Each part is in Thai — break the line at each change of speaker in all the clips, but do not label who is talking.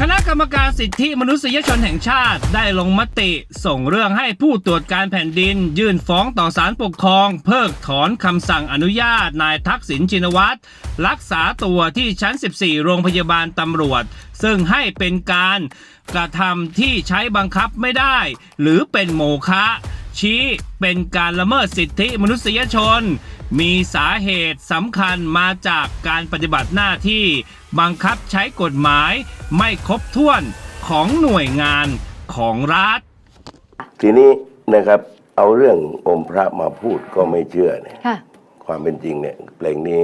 คณะกรรมการสิทธิมนุษยชนแห่งชาติได้ลงมติส่งเรื่องให้ผู้ตรวจการแผ่นดิน ยื่นฟ้องต่อศาลปกครอง เพิกถอนคำสั่งอนุญาตนายทักษิณชินวัตรรักษาตัวที่ชั้น 14 โรงพยาบาลตำรวจ ซึ่งให้เป็นการกระทำที่ใช้บังคับไม่ได้ หรือเป็นโมฆะชี้เป็นการละเมิดสิทธิมนุษยชน มีสาเหตุสำคัญมาจากการปฏิบัติหน้าที่ บังคับใช้กฎหมายไม่ครบถ้วนของหน่วยงานของรัฐ
ทีนี้นะครับเอาเรื่องอมพระมาพูดก็ไม่เชื่อเนี่ย
ค่ะ
ความเป็นจริงเนี่ยเพลงนี้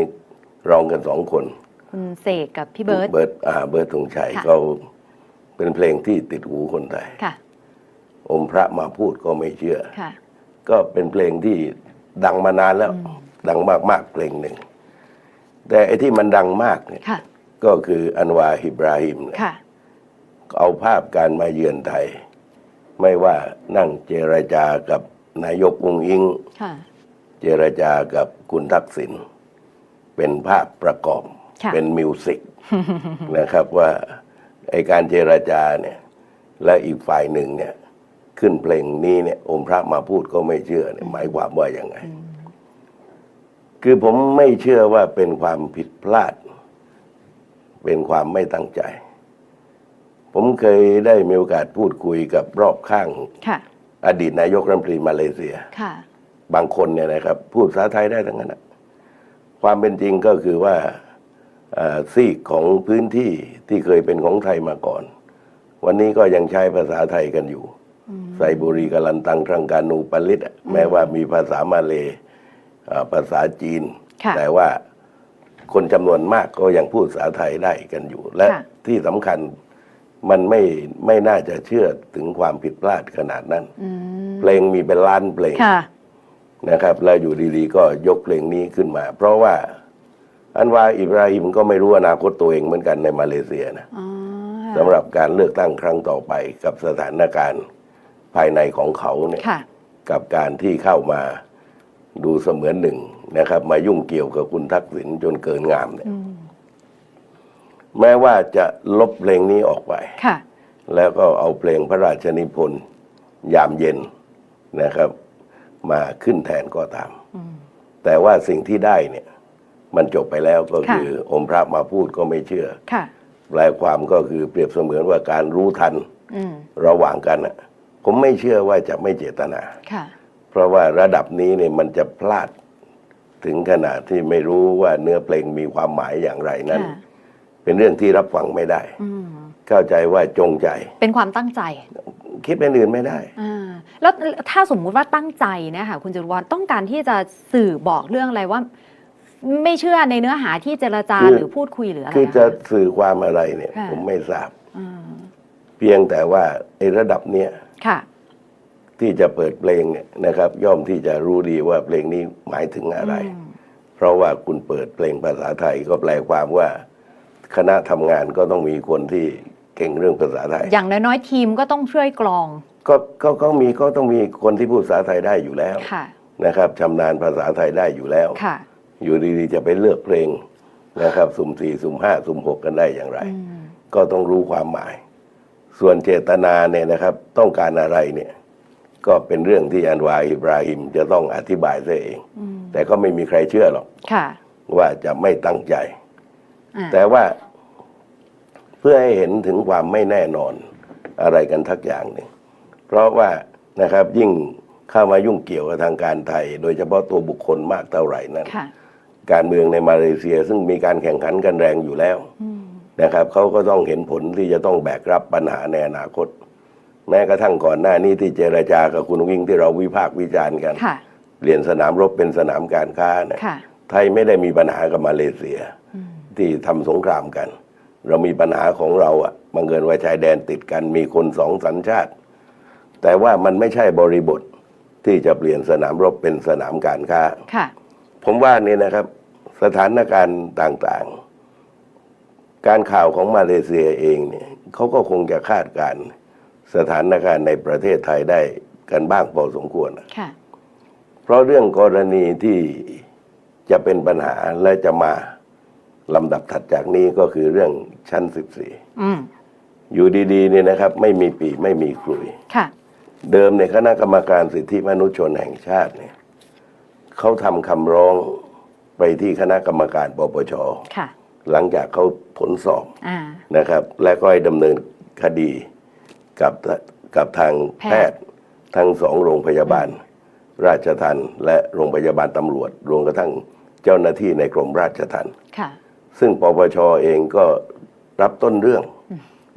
ร้องกันสองคน
คุณเสกกับพี่เบิร์ต
เบิร์ตอ่าเบิร์ตธงชัย
ค่ะ
เขาเป็นเพลงที่ติดหูคนไทย
ค่ะ
อมพระมาพูดก็ไม่เชื่อ
ค่ะ
ก็เป็นเพลงที่ดังมานานแล้ว ดังมากๆเพลงหนึ่งแต่ไอ้ที่มันดังมากเนี่ย
ค่ะ
ก็คืออันวาฮิบราฮิมเนี่ย
ค่ะ
เอาภาพการมาเยือนไทย ไม่ว่านั่งเจรจากับนายกอุงอิง
ค่ะ
เจรจากับคุณทักษิณเป็นภาพประกอบ
ค่ะ
เป็นมิวสิกนะครับว่าไอการเจรจาเนี่ยและอีกฝ่ายหนึ่งเนี่ยขึ้นเพลงนี้เนี่ยองค์พระมาพูดก็ไม่เชื่อเนี่ยหมายความว่ายังไง คือผมไม่เชื่อว่าเป็นความผิดพลาด เป็นความไม่ตั้งใจ ผมเคยได้มีโอกาสพูดคุยกับรอบข้าง
ค่ะ
อดีตนายกรัฐมนตรีมาเลเซีย
ค่ะ
บางคนเนี่ยนะครับ พูดภาษาไทยได้ทั้งนั้นนะความเป็นจริงก็คือว่าเอ่อซีกของพื้นที่ที่เคยเป็นของไทยมาก่อน วันนี้ก็ยังใช้ภาษาไทยกันอยู่ไซบุรีกาลันตังทรังกานูปลิตอะแม้ว่ามีภาษามาเลเอ่อภาษาจีน
ค่ะ
แต่ว่า คนจำนวนมากก็ยังพูดภาษาไทยได้กันอยู่ และ
ค่ะ
ที่สำคัญมันไม่ไม่น่าจะเชื่อถึงความผิดพลาดขนาดนั้น
อืม
เพลงมีเป็นล้านเพลง
ค่ะ
นะครับแล้วอยู่ดีๆ ก็ยกเพลงนี้ขึ้นมา เพราะว่าอันวาอิบราฮิมก็ไม่รู้อนาคตตัวเองเหมือนกันในมาเลเซียนะ
อ๋อ
สำหรับการเลือกตั้งครั้งต่อไปกับสถานการณ์ภายในของเขาเนี่ย
ค่ะ
กับการที่เข้ามาดูเสมือนหนึ่ง นะครับ มายุ่งเกี่ยวกับคุณทักษิณจนเกินงามเนี่ย
อืม
แม้ว่าจะลบเพลงนี้ออกไป
ค่ะ
แล้วก็เอาเพลงพระราชนิพนธ์ยามเย็นนะครับ มาขึ้นแทนก็ตาม
อืม
แต่ว่าสิ่งที่ได้เนี่ย มันจบไปแล้วก็
ค่ะ
คืออมพระมาพูดก็ไม่เชื่อ
ค่ะ
แปลความก็คือเปรียบเสมือนว่าการรู้ทัน
อืม
ระหว่างกันน่ะผมไม่เชื่อว่าจะไม่เจตนา
ค่ะ
เพราะว่าระดับนี้เนี่ยมันจะพลาด ถึงขนาดที่ไม่รู้ว่าเนื้อเพลงมีความหมายอย่างไรนั้น
ค่ะ
เป็นเรื่องที่รับฟังไม่ได้
อืม
เข้าใจว่าจงใจ
เป็นความตั้งใจ
คิดเป็นอื่นไม่ได้
อ่าแล้วถ้าสมมุติว่าตั้งใจเนะคะคุณจตุวัฒน์ต้องการที่จะสื่อบอกเรื่องอะไรว่า ไม่เชื่อในเนื้อหาที่เจรจา
คือ
หรือพูดคุยหรืออะไร
คือ
อะ
จะสื่อความอะไรเนี่ย
ค่ะ
ผมไม่ทราบ
อืม
เพียงแต่ว่าไอ้ระดับเนี้ย
ค่ะ
ที่จะเปิดเพลงเนี่ยนะครับ ย่อมที่จะรู้ดีว่าเพลงนี้หมายถึงอะไร
อืม
เพราะว่าคุณเปิดเพลงภาษาไทยก็แปลความว่า คณะทำงานก็ต้องมีคนที่เก่งเรื่องภาษาไทย
อย่างน้อยๆทีมก็ต้องช่วยกรอง
ก็ก็ก็มีก็ต้องมีคนที่พูดภาษาไทยได้อยู่แล้ว
ค่ะ
นะครับชำนาญภาษาไทยได้อยู่แล้ว
ค่ะ
อยู่ดีๆจะไปเลือกเพลงนะครับ สุ่มสี่สุ่มห้าสุ่มหกกันได้อย่างไร
อืม
ก็ต้องรู้ความหมาย ส่วนเจตนาเนี่ยนะครับ ต้องการอะไรเนี่ย ก็เป็นเรื่องที่อันวาอิบราฮิมจะต้องอธิบายซะเอง
อืม
แต่ก็ไม่มีใครเชื่อหรอก
ค่ะ
ว่าจะไม่ตั้งใจ
อ่า
แต่ว่าเพื่อให้เห็นถึงความไม่แน่นอนอะไรกันทักอย่างหนึ่ง เพราะว่านะครับยิ่งเข้ามายุ่งเกี่ยวกับทางการไทย โดยเฉพาะตัวบุคคลมากเท่าไหร่นั้น
ค่ะ
การเมืองในมาเลเซียซึ่งมีการแข่งขันกันแรงอยู่แล้ว
อืม
นะครับเขาก็ต้องเห็นผลที่จะต้องแบกรับปัญหาในอนาคต แม้กระทั่งก่อนหน้านี้ที่เจรจากับคุณวิ่งที่เราวิพากษ์วิจารณ์กัน
ค่ะ
เปลี่ยนสนามรบเป็นสนามการค้านะ
ค่ะ
ไทยไม่ได้มีปัญหากับมาเลเซีย
อืม
ที่ทำสงครามกัน เรามีปัญหาของเราอะบังเกินว่าชายแดนติดกันมีคนสองสัญชาติ แต่ว่ามันไม่ใช่บริบทที่จะเปลี่ยนสนามรบเป็นสนามการค้า
ค่ะ
ผมว่านี่นะครับ สถานการณ์ต่างๆ การข่าวของมาเลเซียเองเนี่ยเขาก็คงจะคาดการณ์ สถานการณ์ในประเทศไทยได้กันบ้างพอสมควรนะ
ค่ะ
เพราะเรื่องกรณีที่จะเป็นปัญหาและจะมาลำดับถัดจากนี้ก็คือเรื่องชั้น14
อืม
อยู่ดีๆเนี่ยนะครับ ไม่มีปีไม่มีคลุย
ค่ะ
เดิมในยคณะกรรมการสิทธิมนุษยชนแห่งชาติเนี่ยเขาทำคำร้องไปที่คณะกรรมการปปช
ค่ะ
หลังจากเขาผลสอบ
อ่า
นะครับ และก็ให้ดำเนินคดี กับกับทางแพ
แพ
ท
ทย์
ย์ทั้งสองโรงพยาบาล ราชทันและโรงพยาบาลตำรวจ รวมกระทั่งเจ้าหน้าที่ในกรมราชทัน
ค่ะ
ซึ่งปปชเองก็รับต้นเรื่อง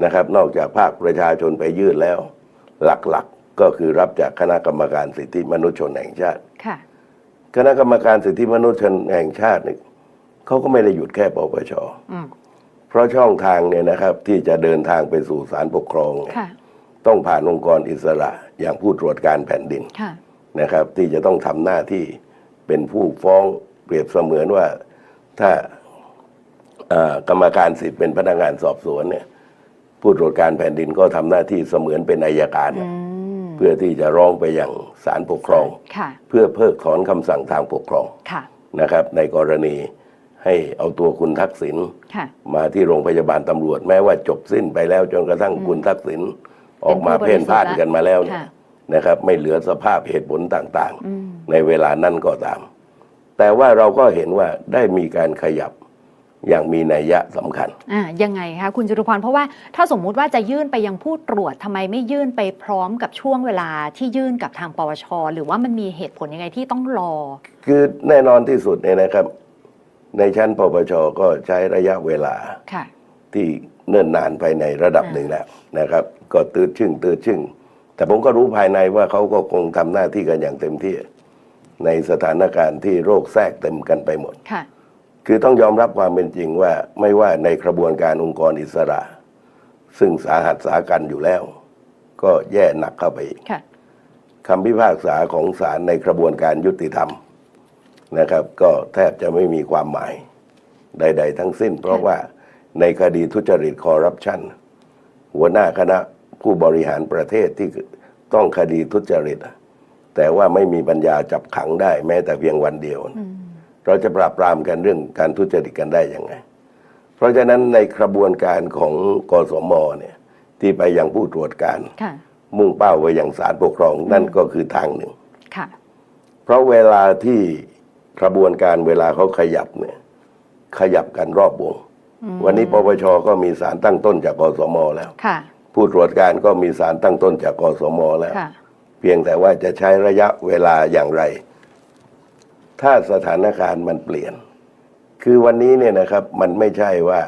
นะครับ นอกจากภาคประชาชนไปยื่นแล้ว หลักๆก็คือรับจากคณะกรรมการสิทธิมนุษยชนแห่งชาติ
ค่ะ
คณะกรรมการสิทธิมนุษยชนแห่งชาตินี่เขาก็ไม่ได้หยุดแค่ปปช
อืม
เพราะช่องทางเนี่ยนะครับ ที่จะเดินทางไปสู่ศาลปกครองเนี่ย
ค่ะ
ต้องผ่านองค์กรอิสระอย่างผู้ตรวจการแผ่นดิน
ค่ะ
นะครับ ที่จะต้องทำหน้าที่เป็นผู้ฟ้องเปรียบเสมือนว่าถ้าเอ่อกรรมการสิทธิ์เป็นพนักงานสอบสวนเนี่ย ผู้ตรวจการแผ่นดินก็ทำหน้าที่เสมือนเป็นอายการ
อืม
เพื่อที่จะร้องไปยังศาลปกครอง
ค่ะ
เพื่อเพิกถอนคำสั่งทางปกครอง
ค่ะ
นะครับ ในกรณีให้เอาตัวคุณทักษิณ
ค่ะ
มาที่โรงพยาบาลตำรวจแม้ว่าจบสิ้นไปแล้วจนกระทั่งคุณทักษิณ ออกมาเพ่นพ่านกันมาแล้วเนี่ย
ค่ะ
นะครับ ไม่เหลือสภาพเหตุผลต่าง
อืม
ๆในเวลานั้นก็ตาม แต่ว่าเราก็เห็นว่าได้มีการขยับอย่างมีนัยยะสำคัญ
อ่ายังไงคะคุณจตุพรเพราะว่าถ้าสมมุติว่าจะยื่นไปยังผู้ตรวจทำไมไม่ยื่นไปพร้อมกับช่วงเวลาที่ยื่นกับทางปวช หรือว่ามันมีเหตุผลยังไงที่ต้องรอ
คือแน่นอนที่สุดเนี่ยนะครับ ในชั้นปปชก็ใช้ระยะเวลา
ค่ะ
ที่เนิ่นนานไปในระดับ
อ่า
หนึ่งแล้วนะครับ ก็ตืดชึ่งตืดชึ่ง แต่ผมก็รู้ภายในว่าเขาก็คงทำหน้าที่กันอย่างเต็มที่ ในสถานการณ์ที่โรคแทรกเต็มกันไปหมด
ค่ะ
คือต้องยอมรับความเป็นจริงว่าไม่ว่าในกระบวนการองค์กรอิสระ ซึ่งสาหัสสากันอยู่แล้ว ก็แย่หนักเข้าไปอีก
ค่ะ
คำพิพากษาของศาลในกระบวนการยุติธรรมนะครับ ก็แทบจะไม่มีความหมายใด ๆ ทั้งสิ้น เพราะว่า ในคดีทุจริตคอร์รัปชันหัวหน้าคณะผู้บริหารประเทศที่ต้องคดีทุจริตอะแต่ว่าไม่มีปัญญาจับขังได้แม้แต่เพียงวันเดียว
อืม
เราจะปราบปรามกันเรื่องการทุจริตกันได้ยังไง เพราะฉะนั้นในกระบวนการของกสมเนี่ยที่ไปยังผู้ตรวจการ
ค่ะ
มุ่งเป้าไปยังศาลปกครองนั่นก็คือทางหนึ่ง
ค่ะ
เพราะเวลาที่กระบวนการเวลาเขาขยับเนี่ยขยับกันรอบวง วันนี้ปปชก็มีสารตั้งต้นจากกสมแล้ว
ค่ะ
ผู้ตรวจการก็มีสารตั้งต้นจากกสมแล้ว
ค่ะ
เพียงแต่ว่าจะใช้ระยะเวลาอย่างไร ถ้าสถานการณ์มันเปลี่ยน คือวันนี้เนี่ยนะครับมันไม่ใช่ว่า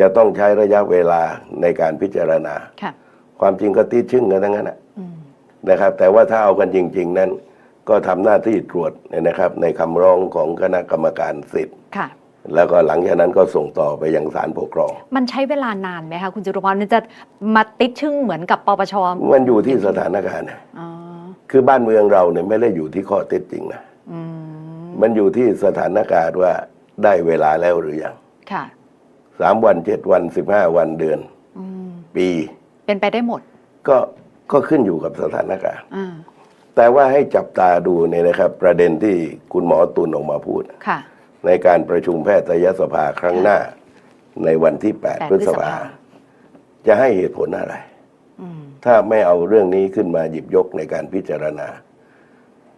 จะต้องใช้ระยะเวลาในการพิจารณา
ค่ะ
ความจริงก็ตีชึ่งกันทั้งนั้นนะ
อืม
นะครับ แต่ว่าถ้าเอากันจริง ๆ นั้น ก็ทำหน้าที่ตรวจเนี่ยนะครับ ในคำร้องของคณะกรรมการสิทธิ์
ค่ะ
แล้วก็หลังจากนั้นก็ส่งต่อไปยังศาลปกครอง
มันใช้เวลานานไหมคะคุณจตุพรมันจะมาติดชึ่งเหมือนกับปปช
มันอยู่ที่สถานการณ์นะ
อ๋อ
คือบ้านเมืองเราเนี่ยไม่ได้อยู่ที่ข้อเท็จจริงนะ
อืม
มันอยู่ที่สถานการณ์ว่าได้เวลาแล้วหรือยัง
ค่ะ
สามวันเจ็ดวันสิบห้าวันเดือน
อืม
ปี
เป็นไปได้หมด
ก็ก็ขึ้นอยู่กับสถานการณ์
อ่า
แต่ว่าให้จับตาดูเนี่ยนะครับ ประเด็นที่คุณหมอตุลออกมาพูด
ค่ะ
ในการประชุมแพทยสภาครั้งหน้า ในวันที่
แปด
8พฤษภา
พฤษภา
จะให้เหตุผลอะไร
อืม
ถ้าไม่เอาเรื่องนี้ขึ้นมาหยิบยกในการพิจารณา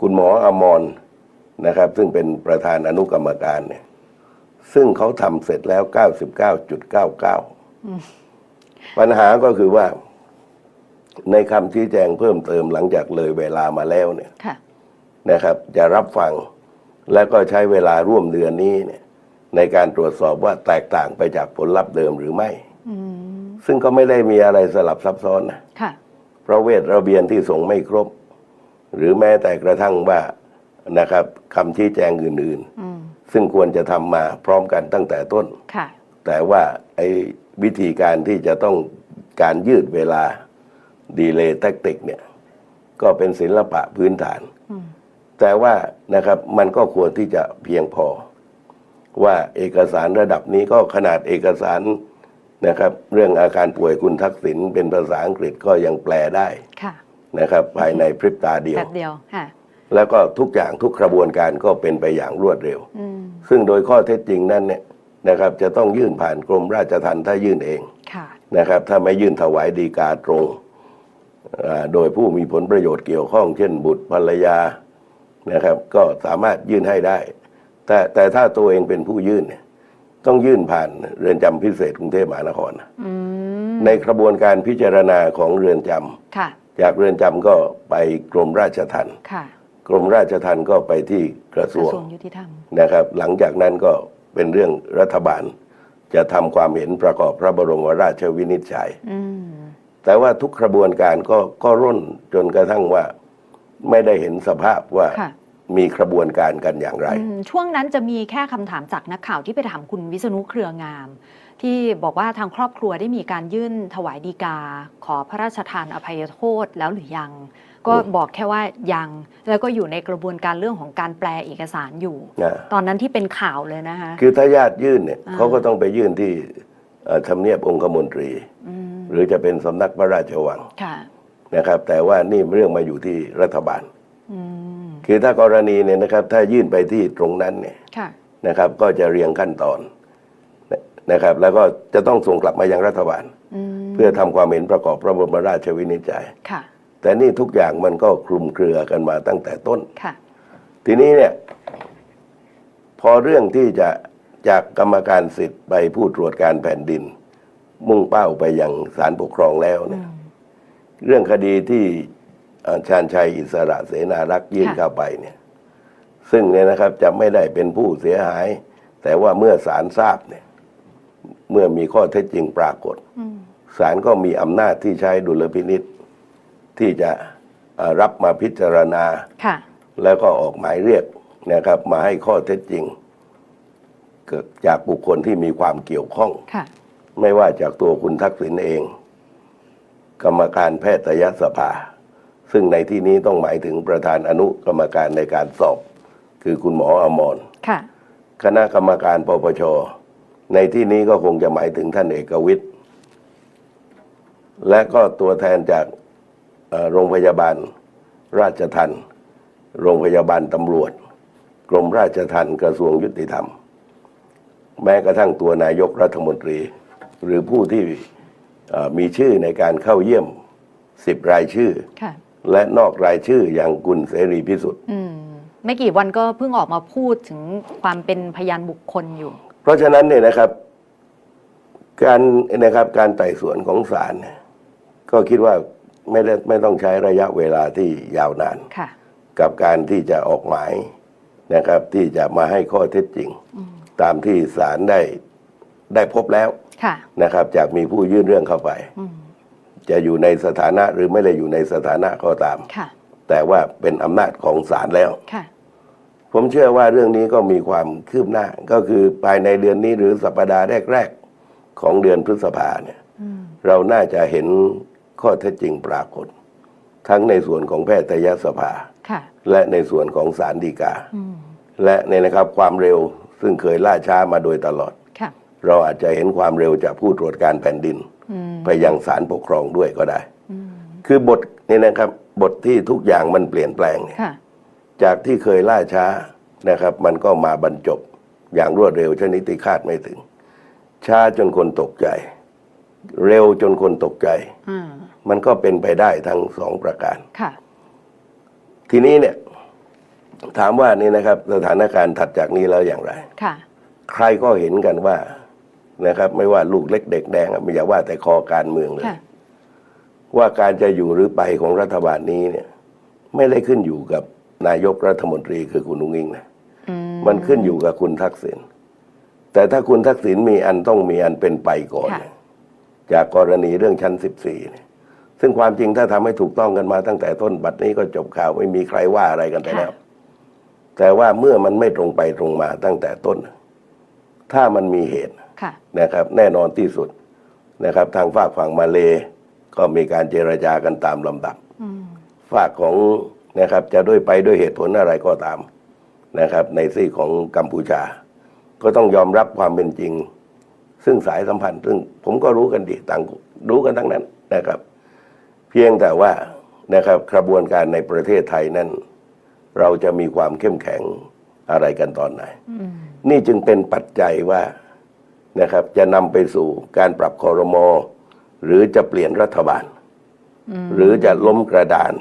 คุณหมออมรนะครับ ซึ่งเป็นประธานอนุกรรมการเนี่ย ซึ่งเขาทำเสร็จแล้ว 99.99 ปัญหาก็คือว่า ในคำชี้แจงเพิ่มเติมหลังจากเลยเวลามาแล้วเนี่ย
ค่ะ
นะครับ จะรับฟัง และก็ใช้เวลาร่วมเดือนนี้เนี่ยในการตรวจสอบว่าแตกต่างไปจากผลลัพธ์เดิมหรือไม่
อืม
ซึ่งก็ไม่ได้มีอะไรสลับซับซ้อนนะ
ค่ะ
เพราะเวทระเบียนที่ส่งไม่ครบ หรือแม้แต่กระทั่งว่านะครับคำชี้แจงอื่น
อืม
ๆซึ่งควรจะทำมาพร้อมกันตั้งแต่ต้น
ค่ะ
แต่ว่าไอ้วิธีการที่จะต้องการยืดเวลาดีเลย์แทคติกเนี่ย ก็เป็นศิลปะพื้นฐาน
อืม
แต่ว่านะครับมันก็ควรที่จะเพียงพอ ว่าเอกสารระดับนี้ก็ขนาดเอกสารนะครับ เรื่องอาการป่วยคุณทักษิณเป็นภาษาอังกฤษก็ยังแปลได้
ค่ะ
นะครับ ภายในพริบตาเดียว
แป๊บเดียวค่ะ
แล้วก็ทุกอย่างทุกกระบวนการก็เป็นไปอย่างรวดเร็ว
อืม
ซึ่งโดยข้อเท็จจริงนั้นเนี่ยนะครับ จะต้องยื่นผ่านกรมราชทัณฑ์ถ้ายื่นเอง
ค่ะ
นะครับ ถ้าไม่ยื่นถวายดีกาตรงอ่าโดยผู้มีผลประโยชน์เกี่ยวข้อง เช่นบุตรภรรยา นะครับ ก็สามารถยื่นให้ได้ แต่แต่ถ้าตัวเองเป็นผู้ยื่นเนี่ยต้องยื่นผ่านเรือนจำพิเศษกรุงเทพมหานครนะ
อืม
ในกระบวนการพิจารณาของเรือนจำ
ค่ะ
จากเรือนจำก็ไปกรมราชทัณฑ์
ค่ะ
กรมราชทัณฑ์ก็ไปที่กระท
ก
ร
ระ
วง
ทรวงยุติธรรม
นะครับ หลังจากนั้นก็เป็นเรื่องรัฐบาล จะทำความเห็นประกอบพระบรมราชวินิจฉัย
อืม
แต่ว่าทุกกระบวนการก็ก็ร่นจนกระทั่งว่า ไม่ได้เห็นสภาพว่า
ค่ะ
มีกระบวนการกันอย่างไร
อืมช่วงนั้นจะมีแค่คำถามจากนักข่าวที่ไปถามคุณวิษณุเครืองาม ที่บอกว่าทางครอบครัวได้มีการยื่นถวายดีกา ขอพระราชทานอภัยโทษแล้วหรือยัง ก็
อืม
บอกแค่ว่ายัง แล้วก็อยู่ในกระบวนการเรื่องของการแปลเอกสารอยู่
นะ
ตอนนั้นที่เป็นข่าวเลยนะคะ
คือถ้าญาติยื่นเนี่ย
อ่า
เขาก็ต้องไปยื่นที่เอ่อทำเนียบองคมนตรี
ม
หรือจะเป็นสำนักพระราชวัง
ค่ะ
นะครับ แต่ว่านี่เรื่องมาอยู่ที่รัฐบาล
อืม
คือถ้ากรณีเนี่ยนะครับ ถ้ายื่นไปที่ตรงนั้นเนี่ย
ค่ะ
นะครับ ก็จะเรียงขั้นตอนนะครับ แล้วก็จะต้องส่งกลับมายังรัฐบาล
อืม
เพื่อทำความเห็นประกอบพระบรมราชวินิจฉัย
ค่ะ
แต่นี่ทุกอย่างมันก็คลุมเครือกันมาตั้งแต่ต้น
ค่ะ
ทีนี้เนี่ย พอเรื่องที่จะจากกรรมการสิทธิ์ไปผู้ตรวจการแผ่นดิน มุ่งเป้าไปยังศาลปกครองแล้วเนี่ย เรื่องคดีที่เอ่อชาญชัยอิสระเสนารักษ์ยื่น
ค่ะ
เข้าไปเนี่ย ซึ่งเนี่ยนะครับจะไม่ได้เป็นผู้เสียหาย แต่ว่าเมื่อศาลทราบเนี่ย เมื่อมีข้อเท็จจริงปรากฏ
อืม
ศาลก็มีอำนาจที่ใช้ดุลพินิษที่จะเอ่อรับมาพิจารณา
ค่ะ
แล้วก็ออกหมายเรียกนะครับ มาให้ข้อเท็จจริง เกิดจากบุคคลที่มีความเกี่ยวข้อง
ค่ะ
ไม่ว่าจากตัวคุณทักษิณเอง กรรมการแพทยสภา ซึ่งในที่นี้ต้องหมายถึงประธานอนุกรรมการในการสอบ คือคุณหมออมร
ค่ะ
คณะกรรมการปปช ในที่นี้ก็คงจะหมายถึงท่านเอกวิทย์ และก็ตัวแทนจากเอ่อโรงพยาบาลราชทันโรงพยาบาลตำรวจ กรมราชทันกระทรวงยุติธรรม แม้กระทั่งตัวนายกรัฐมนตรี หรือผู้ที่เอ่อ มีชื่อในการเข้าเยี่ยมสิบรายชื่อ
ค่ะ
และนอกรายชื่ออย่างกุลเสรีพิสุทธิ์
อืมไม่กี่วันก็เพิ่งออกมาพูดถึงความเป็นพยานบุคคลอยู่
เพราะฉะนั้นเนี่ยนะครับ การนะครับการไต่สวนของศาลเนี่ยก็คิดว่าไม่ได้ไม่ต้องใช้ระยะเวลาที่ยาวนาน
ค่ะ
กับการที่จะออกหมายนะครับ ที่จะมาให้ข้อเท็จจริง ตามที่ศาลได้ได้พบแล้ว
ค่ะ
นะครับ จากมีผู้ยื่นเรื่องเข้าไป
อืม
จะอยู่ในสถานะหรือไม่ได้อยู่ในสถานะก็ตาม
ค่ะ
แต่ว่าเป็นอำนาจของศาลแล้ว
ค่ะ
ผมเชื่อว่าเรื่องนี้ก็มีความคืบหน้า ก็คือภายในเดือนนี้หรือสัปดาห์แรก ๆ ของเดือนพฤษภาเนี่ย
อืม
เราน่าจะเห็นข้อเท็จจริงปรากฏ ทั้งในส่วนของแพทยสภา
ค่ะ
และในส่วนของศาลฎีกา
อืม
และในนะครับความเร็วซึ่งเคยล่าช้ามาโดยตลอด
ค่ะ
เราอาจจะเห็นความเร็วจากผู้ตรวจการแผ่นดิน
อืม
ไปยังศาลปกครองด้วยก็ได้
อืม
คือบทนี่นะครับบทที่ทุกอย่างมันเปลี่ยนแปลงเนี่ย
ค่ะ
จากที่เคยล่าช้านะครับ มันก็มาบรรจบอย่างรวดเร็วชนิดที่คาดไม่ถึง ช้าจนคนตกใจ เร็วจนคนตกใจ
อ่า
มันก็เป็นไปได้ทั้งสองประการ
ค่ะ
ทีนี้เนี่ย ถามว่านี่นะครับ สถานการณ์ถัดจากนี้แล้วอย่างไร
ค่ะ
ใครก็เห็นกันว่า นะครับ ไม่ว่าลูกเล็กเด็กแดงอะไม่อย่าว่าแต่คอการเมืองเลย
ค่ะ
ว่าการจะอยู่หรือไปของรัฐบาลนี้เนี่ย ไม่ได้ขึ้นอยู่กับนายกรัฐมนตรีคือคุณนุ้งอิงนะ
อืม
มันขึ้นอยู่กับคุณทักษิณแต่ถ้าคุณทักษิณมีอันต้องมีอันเป็นไปก่อน
ค่ะ
เนี่ยจากกรณีเรื่องชั้นสิบสี่เนี่ยซึ่งความจริงถ้าทำให้ถูกต้องกันมาตั้งแต่ต้นบัดนี้ก็จบข่าวไม่มีใครว่าอะไรกันไปแล้ว แต่ว่าเมื่อมันไม่ตรงไปตรงมาตั้งแต่ต้น ถ้ามันมีเหตุ
ค่ะ
นะครับแน่นอนที่สุดนะครับทางฝากฝั่งมาเลก็มีการเจรจากันตามลำดับ
อืม
ฝากของนะครับจะด้วยไปด้วยเหตุผลอะไรก็ตามนะครับในซีกของกัมพูชา ก็ต้องยอมรับความเป็นจริง ซึ่งสายสัมพันธ์ ซึ่งผมก็รู้กันดีต่างรู้กันทั้งนั้นนะครับ เพียงแต่ว่านะครับกระบวนการในประเทศไทยนั้น เราจะมีความเข้มแข็งอะไรกันตอนไหน
อืม
นี่จึงเป็นปัจจัยว่า นะครับจะนำไปสู่การปรับคอรมอหรือจะเปลี่ยนรัฐบาล
อืม
หรือจะล้มกระดาน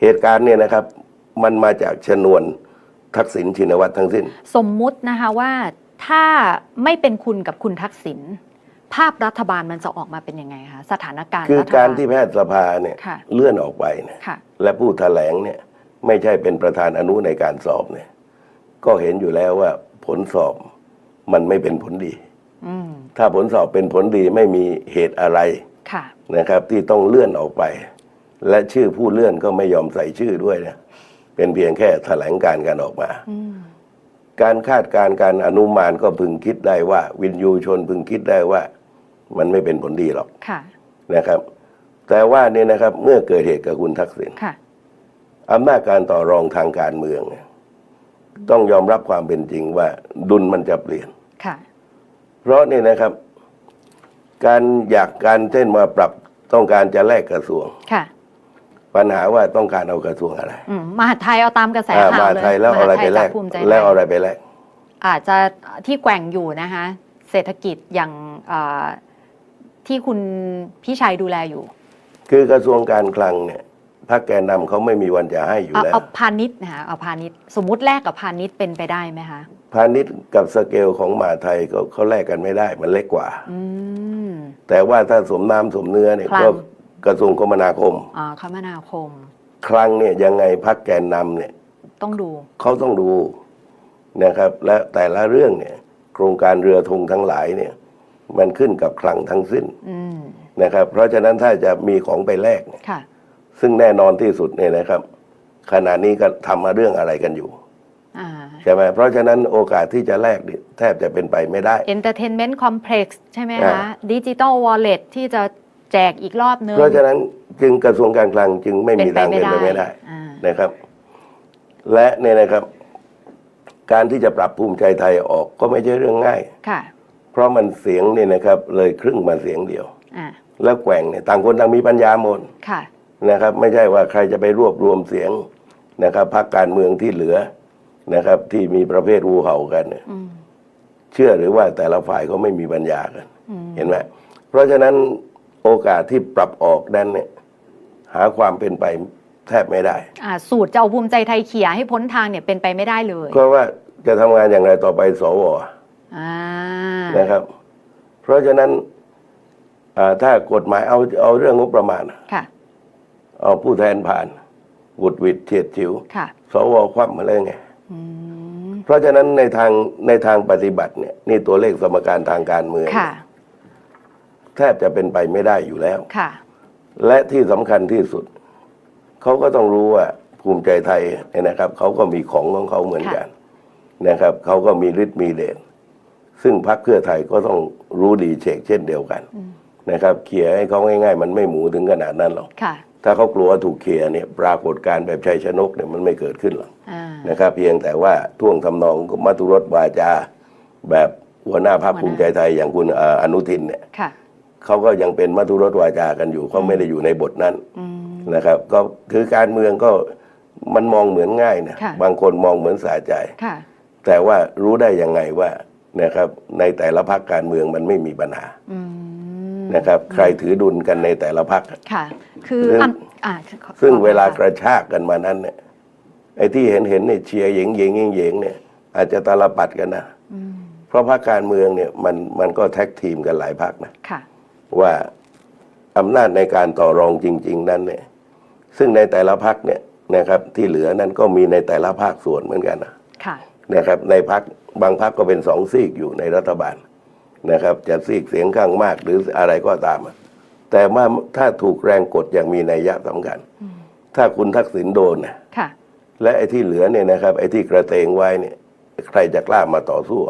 เหตุการณ์เนี่ยนะครับ มันมาจากชนวนทักษิณชินวัตรทั้งสิ้น
สมมุตินะคะว่าถ้าไม่เป็นคุณกับคุณทักษิณภาพรัฐบาลมันจะออกมาเป็นยังไงคะสถานการณ์
คือ
ฐบล
การที่แพทยสภาเนี่ย
ค่ะ
เลื่อนออกไปเนี่ย
ค่ะ
และผู้แถลงเนี่ยไม่ใช่เป็นประธานอนุในการสอบเนี่ย ก็เห็นอยู่แล้วว่าผลสอบ มันไม่เป็นผลดี
อืม
ถ้าผลสอบเป็นผลดีไม่มีเหตุอะไร
ค่ะ
นะครับ ที่ต้องเลื่อนออกไป และชื่อผู้เลื่อนก็ไม่ยอมใส่ชื่อด้วยนะเป็นเพียงแค่แถลงการกันออกมา
อืม
การคาดการณ์การอนุมานก็พึงคิดได้ว่า วินยูชนพึงคิดได้ว่า มันไม่เป็นผลดีหรอก
ค่ะ
นะครับ แต่ว่าเนี่ยนะครับ เมื่อเกิดเหตุกับคุณทักษิณ
ค่ะ
อำนาจการต่อรองทางการเมืองเนี่ยต้องยอมรับความเป็นจริงว่าดุลมันจะเปลี่ยน
ค่ะ
เพราะนี่นะครับ การอยากการเช่นมาปรับต้องการจะแลกกระทรวง
ค่ะ
ปัญหาว่าต้องการเอากระทรวงอะไร
อืมมหาดไทยเอาตามกระแส
อ่า
ข่าว
มา
เลย
ไทยแล้วเอาอะไรไปแลก
มหาดทยจากภูมิใจ
แล้วเอา
ไท
อะไร
ย
ไปแลก
อาจจะที่แกว่งอยู่นะคะ เศรษฐกิจอย่างเอ่อที่คุณพี่ชัยดูแลอยู่
คือกระทรวงการคลังเนี่ยพรรคแกนนำเขาไม่มีวันจะให้อยู่
เอา
แล้ว
เอาพาณิชย์นะคะเอาพาณิชย์สมมุติแลกกับพาณิชย์เป็นไปได้ไหมคะ
พาณิชย์กับสเกลของมหาไทยก็เขาแลกกันไม่ได้มันเล็กกว่า
อืม
แต่ว่าถ้าสมน้ำสมเนื้อเนี่ย
คลัง
ก็กระทรวงคมนาคม
อ่าคมนาคม
คลังเนี่ยยังไงพรรคแกนนำเนี่ย
ต้องดู
เขาต้องดูนะครับ และแต่ละเรื่องเนี่ย โครงการเรือธงทั้งหลายเนี่ย มันขึ้นกับคลังทั้งสิ้น
อืม
นะครับ เพราะฉะนั้นถ้าจะมีของไปแลกเนี่ย
ค่ะ
ซึ่งแน่นอนที่สุดเนี่ยนะครับขณะนี้ก็ทำมาเรื่องอะไรกันอยู่
อ่า
ใช่ไหมเพราะฉะนั้นโอกาสที่จะแลกเนี่ยแทบจะเป็นไปไม่ได้
Entertainment Complex ใช่ไหม
อ่า
คะดิจิ t a ลวอลเล็ตที่จะแจกอีกรอบนึง
เพราะฉะนั้นจึงกระทรวงการคลังจึงไม่
เป็
มี
นไป
ทาง
ไม่
เป็น
ได้
ไปไม่ได้
อ่า
นะครับ และเนี่ยนะครับ การที่จะปรับภูมิใจไทยออกก็ไม่ใช่เรื่องง่าย
ค่ะ
เพราะมันเสียงเนี่ยนะครับ เลยครึ่งมาเสียงเดียว
อ่า
แล้วแกว่งเนี่ยต่างคนต่างมีปัญญาหมด
ค่ะ
นะครับ ไม่ใช่ว่าใครจะไปรวบรวมเสียงนะครับพรรคการเมืองที่เหลือ นะครับ ที่มีประเภทวูเห่ากันเนี่ย
อืม
เชื่อหรือว่าแต่ละฝ่ายเขาไม่มีปัญญากัน
อืม
เห็นไหมเพราะฉะนั้นโอกาสที่ปรับออกนั้นเนี่ย หาความเป็นไปแทบไม่ได้
อ่าสูตรจะเอาภูมิใจไทยเขี่ยให้พ้นทางเนี่ยเป็นไปไม่ได้เลย
เพราะว่าจะทำงานอย่างไรต่อไปสว
อ่า
นะครับ เพราะฉะนั้นอ่าถ้ากฎหมายเอาเอาเรื่องงบประมาณ
ค่ะ
เอาผู้แทนผ่านวุดหวิดเฉียดฉิว
ค่ะ
สวคว่ำมาเลยไง
อืม
เพราะฉะนั้นในทางในทางปฏิบัติเนี่ยนี่ตัวเลขสมการทางการเมือง
ค่ะ
แทบจะเป็นไปไม่ได้อยู่แล้ว
ค่ะ
และที่สำคัญที่สุด เขาก็ต้องรู้ว่าภูมิใจไทยเนี่ยนะครับ เขาก็มีของของเขาเหมือนกัน นะครับ เขาก็มีฤทธิ์มีเดชซึ่งพรรคเพื่อไทยก็ต้องรู้ดีเชกเช่นเดียวกัน
อืม
นะครับเขี่ยให้เขาง่ายๆ มันไม่หมูถึงขนาดนั้นหรอก
ค่ะ
ถ้าเขากลัวว่าถูกเขี่ยเนี่ย ปรากฏการณ์แบบชัยชนกเนี่ยมันไม่เกิดขึ้นหรอก
อ่า
นะครับ เพียงแต่ว่าท่วงทำนองมัตุรสวาจา แบบหัวหน้าพรรค
หัวหน้า
ภูมิใจไทยอย่างคุณเอ่ออนุทินเนี่ย
ค่ะ
เขาก็ยังเป็นมัตุรสวาจากันอยู่เขาไม่ได้อยู่ในบทนั้น
อืม
นะครับ ก็คือการเมืองก็มันมองเหมือนง่ายนะ
ค่ะ
บางคนมองเหมือนสาใจ
ค่ะ
แต่ว่ารู้ได้ยังไงว่านะครับ ในแต่ละพรรคการเมืองมันไม่มีปัญหา
อืม
นะครับ ใครถือดุลกันในแต่ละพรรค
ค่ะ คือ
ซึ่ง
อันอ่าขอ
ซึ่ง
ขอ
เวลา
ค่ะ
กระชากกันมานั้นเนี่ย ไอ้ที่เห็นเห็นเนี่ยเชียร์เหยงเหยงเหยงเหยงเนี่ยอาจจะตาลปัดกันนะ
อืม
เพราะพรรคการเมืองเนี่ยมันมันก็แท็กทีมกันหลายพรรคนะ
ค่ะ
ว่าอำนาจในการต่อรองจริง ๆ นั้นเนี่ยซึ่งในแต่ละพักเนี่ยนะครับที่เหลือนั้นก็มีในแต่ละภาคส่วนเหมือนกันนะ
ค่ะ
นะครับในพักบางพักก็เป็นสองซีกอยู่ในรัฐบาลนะครับ จะซีกเสียงข้างมากหรืออะไรก็ตามอะแต่ว่าถ้าถูกแรงกดอย่างมีนัยยะสำคัญถ้าคุณทักษิณโดนนะ
ค่ะ
และไอ้ที่เหลือเนี่ยนะครับไอ้ที่กระเตงไว้เนี่ยใครจะกล้ามาต่อสู้